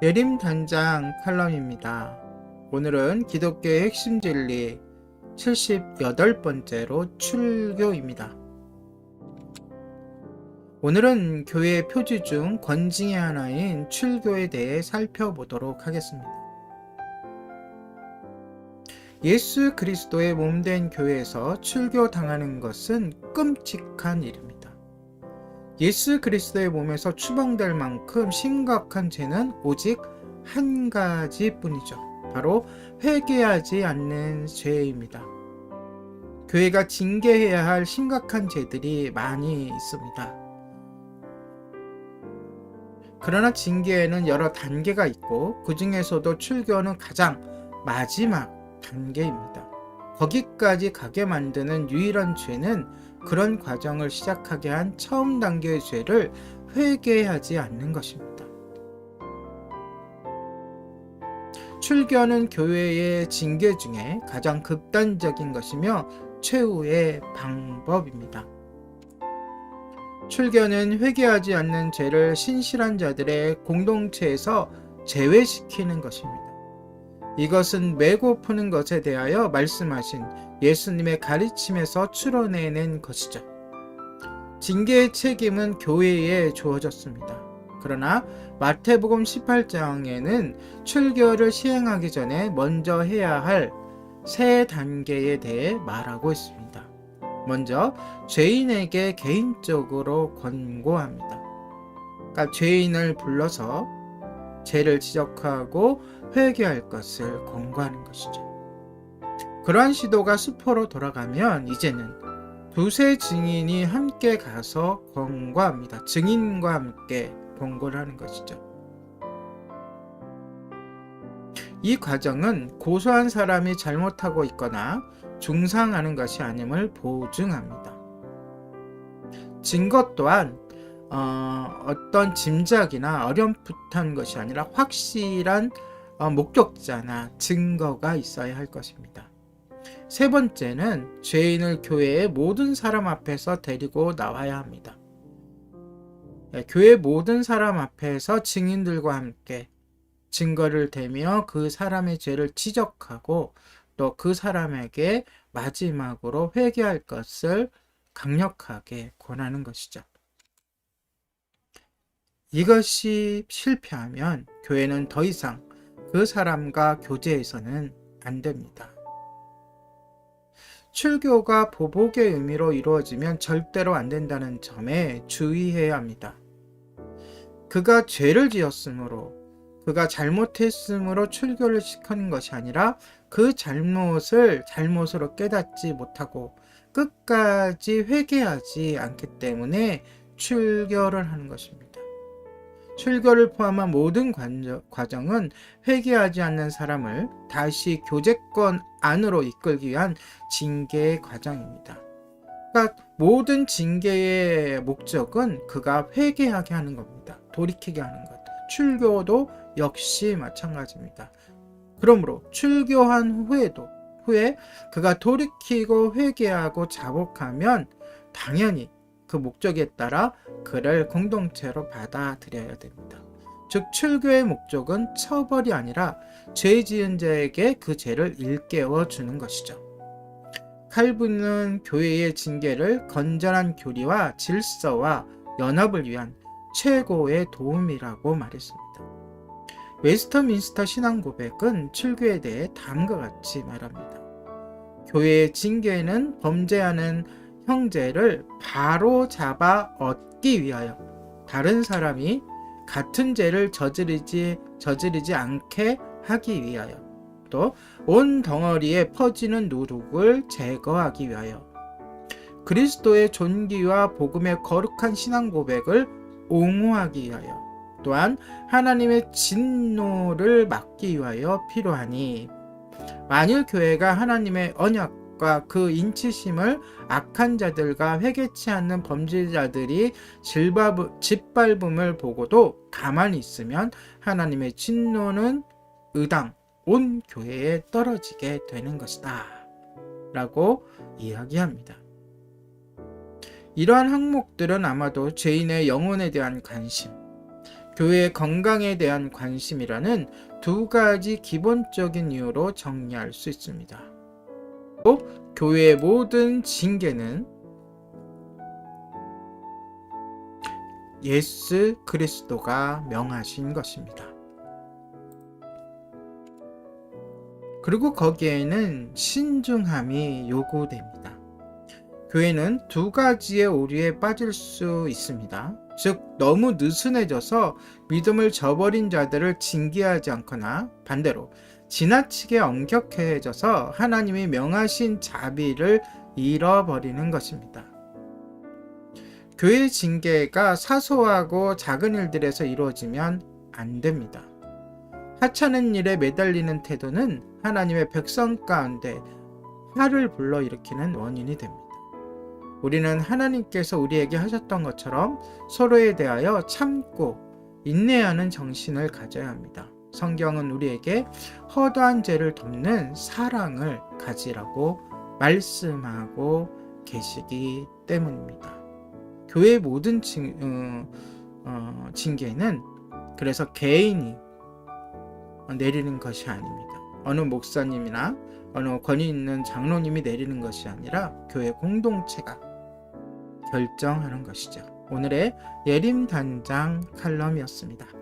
예림 단장 칼럼입니다. 오늘은 기독교의 핵심 진리 78번째로 출교입니다. 오늘은 교회의 표지 중 권징의 하나인 출교에 대해 살펴보도록 하겠습니다. 예수 그리스도의 몸된 교회에서 출교 당하는 것은 끔찍한 일입니다. 예수 그리스도의 몸에서 추방될 만큼 심각한 죄는 오직 한 가지 뿐이죠. 바로 회개하지 않는 죄입니다. 교회가 징계해야 할 심각한 죄들이 많이 있습니다. 그러나 징계에는 여러 단계가 있고 그 중에서도 출교는 가장 마지막 단계입니다. 거기까지 가게 만드는 유일한 죄는 그런 과정을 시작하게 한 처음 단계의 죄를 회개하지 않는 것입니다. 출교는 교회의 징계 중에 가장 극단적인 것이며 최후의 방법입니다. 출교는 회개하지 않는 죄를 신실한 자들의 공동체에서 제외시키는 것입니다. 이것은 메고 푸는 것에 대하여 말씀하신 예수님의 가르침에서 추론해낸 것이죠. 징계의 책임은 교회에 주어졌습니다. 그러나 마태복음 18장에는 출교를 시행하기 전에 먼저 해야 할 세 단계에 대해 말하고 있습니다. 먼저 죄인에게 개인적으로 권고합니다. 그러니까 죄인을 불러서 죄를 지적하고 회개할 것을 권고하는 것이죠. 그러한 시도가 수포로 돌아가면 이제는 두세 증인이 함께 가서 권고합니다. 증인과 함께 권고를 하는 것이죠. 이 과정은 고소한 사람이 잘못하고 있거나 중상하는 것이 아님을 보증합니다. 증거 또한 어, 어떤 짐작이나 어렴풋한 것이 아니라 확실한 어, 목격자나 증거가 있어야 할 것입니다. 세 번째는 죄인을 교회의 모든 사람 앞에서 데리고 나와야 합니다. 예, 교회 모든 사람 앞에서 증인들과 함께 증거를 대며 그 사람의 죄를 지적하고 또 그 사람에게 마지막으로 회개할 것을 강력하게 권하는 것이죠. 이것이 실패하면 교회는 더 이상 그 사람과 교제해서는 안 됩니다. 출교가 보복의 의미로 이루어지면 절대로 안 된다는 점에 주의해야 합니다. 그가 죄를 지었으므로 그가 잘못했으므로 출교를 시키는 것이 아니라 그 잘못을 잘못으로 깨닫지 못하고 끝까지 회개하지 않기 때문에 출교를 하는 것입니다. 출교를 포함한 모든 과정은 회개하지 않는 사람을 다시 교제권 안으로 이끌기 위한 징계의 과정입니다. 그러니까 모든 징계의 목적은 그가 회개하게 하는 겁니다. 돌이키게 하는 것. 출교도 역시 마찬가지입니다. 그러므로 출교한 후에도 후에 그가 돌이키고 회개하고 자복하면 당연히 그 목적에 따라 그를 공동체로 받아들여야 됩니다. 즉 출교의 목적은 처벌이 아니라 죄 지은 자에게 그 죄를 일깨워 주는 것이죠. 칼빈은 교회의 징계를 건전한 교리와 질서와 연합을 위한 최고의 도움이라고 말했습니다. 웨스터민스터 신앙 고백은 출교에 대해 다음과 같이 말합니다. 교회의 징계는 범죄하는 형제를 바로 잡아 얻기 위하여. 다른 사람이 같은 죄를 저지르지 저지르지 않게 하기 위하여. 또 온 덩어리에 퍼지는 누룩을 제거하기 위하여. 그리스도의 존귀와 복음의 거룩한 신앙 고백을 옹호하기 위하여. 또한 하나님의 진노를 막기 위하여 필요하니. 만일 교회가 하나님의 언약 과 그 인치심을 악한 자들과 회개치 않는 범죄자들이 짓밟음을 보고도 가만히 있으면 하나님의 진노는 의당 온 교회에 떨어지게 되는 것이다. 라고 이야기합니다. 이러한 항목들은 아마도 죄인의 영혼에 대한 관심, 교회의 건강에 대한 관심이라는 두 가지 기본적인 이유로 정리할 수 있습니다. 또 교회의 모든 징계는 예수 그리스도가 명하신 것입니다. 그리고 거기에는 신중함이 요구됩니다. 교회는 두 가지의 오류에 빠질 수 있습니다. 즉, 너무 느슨해져서 믿음을 저버린 자들을 징계하지 않거나 반대로 지나치게 엄격해져서 하나님이 명하신 자비를 잃어버리는 것입니다. 교회 징계가 사소하고 작은 일들에서 이루어지면 안 됩니다. 하찮은 일에 매달리는 태도는 하나님의 백성 가운데 화를 불러일으키는 원인이 됩니다. 우리는 하나님께서 우리에게 하셨던 것처럼 서로에 대하여 참고 인내하는 정신을 가져야 합니다. 성경은 우리에게 허다한 죄를 돕는 사랑을 가지라고 말씀하고 계시기 때문입니다. 교회 모든 징, 어, 어, 징계는 그래서 개인이 내리는 것이 아닙니다. 어느 목사님이나 어느 권위 있는 장로님이 내리는 것이 아니라 교회 공동체가 결정하는 것이죠. 오늘의 예림 단장 칼럼이었습니다.